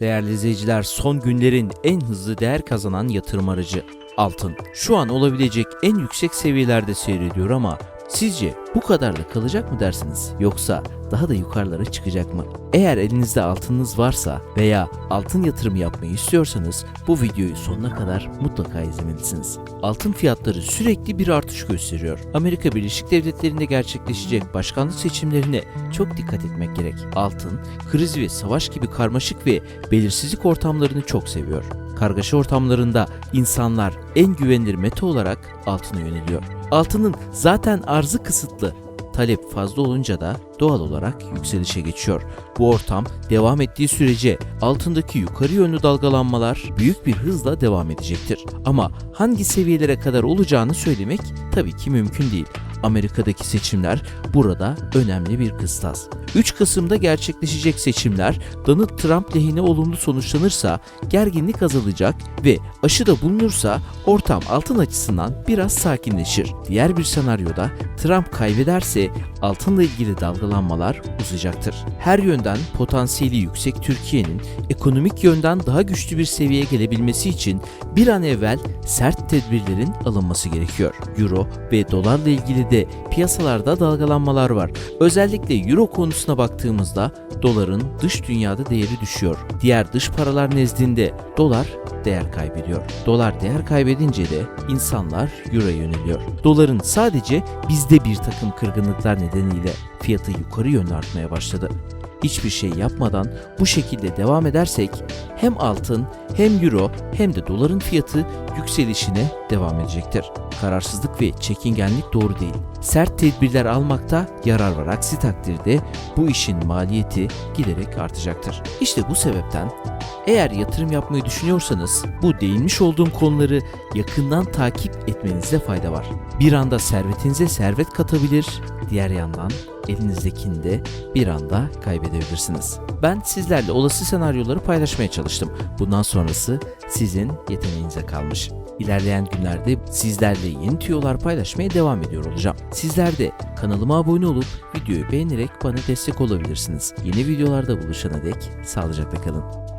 Değerli izleyiciler son günlerin en hızlı değer kazanan yatırım aracı altın. Şu an olabilecek en yüksek seviyelerde seyrediyor ama sizce bu kadarla kalacak mı dersiniz? Yoksa daha da yukarılara çıkacak mı? Eğer elinizde altınınız varsa veya altın yatırımı yapmayı istiyorsanız bu videoyu sonuna kadar mutlaka izlemelisiniz. Altın fiyatları sürekli bir artış gösteriyor. Amerika Birleşik Devletleri'nde gerçekleşecek başkanlık seçimlerine çok dikkat etmek gerek. Altın, kriz ve savaş gibi karmaşık ve belirsizlik ortamlarını çok seviyor. Kargaşa ortamlarında insanlar en güvenilir meta olarak altına yöneliyor. Altının zaten arzı kısıtlı, talep fazla olunca da doğal olarak yükselişe geçiyor. Bu ortam devam ettiği sürece altındaki yukarı yönlü dalgalanmalar büyük bir hızla devam edecektir. Ama hangi seviyelere kadar olacağını söylemek tabii ki mümkün değil. Amerika'daki seçimler burada önemli bir kıstas. 3 Kasım'da gerçekleşecek seçimler Donald Trump lehine olumlu sonuçlanırsa gerginlik azalacak ve aşı da bulunursa ortam altın açısından biraz sakinleşir. Diğer bir senaryoda Trump kaybederse altınla ilgili dalgalanmalar uzayacaktır. Her yönden potansiyeli yüksek Türkiye'nin ekonomik yönden daha güçlü bir seviyeye gelebilmesi için bir an evvel sert tedbirlerin alınması gerekiyor. Euro ve dolarla ilgili de piyasalarda dalgalanmalar var. Özellikle euro konusuna baktığımızda doların dış dünyada değeri düşüyor. Diğer dış paralar nezdinde dolar değer kaybediyor. Dolar değer kaybedince de insanlar euroya yöneliyor. Doların sadece bizde bir takım kırgınlıklar nedeniyle fiyatı yukarı yönlü artmaya başladı. Hiçbir şey yapmadan bu şekilde devam edersek hem altın hem euro hem de doların fiyatı yükselişine devam edecektir. Kararsızlık ve çekingenlik doğru değil. Sert tedbirler almakta yarar var. Aksi takdirde bu işin maliyeti giderek artacaktır. İşte bu sebepten eğer yatırım yapmayı düşünüyorsanız bu değinmiş olduğum konuları yakından takip etmenizde fayda var. Bir anda servetinize servet katabilir, diğer yandan elinizdekini de bir anda kaybedebilirsiniz. Ben sizlerle olası senaryoları paylaşmaya çalıştım. Bundan sonrası sizin yeteneğinize kalmış. İlerleyen günlerde sizlerle yeni tüyolar paylaşmaya devam ediyor olacağım. Sizler de kanalıma abone olup videoyu beğenerek bana destek olabilirsiniz. Yeni videolarda buluşana dek sağlıcakla kalın.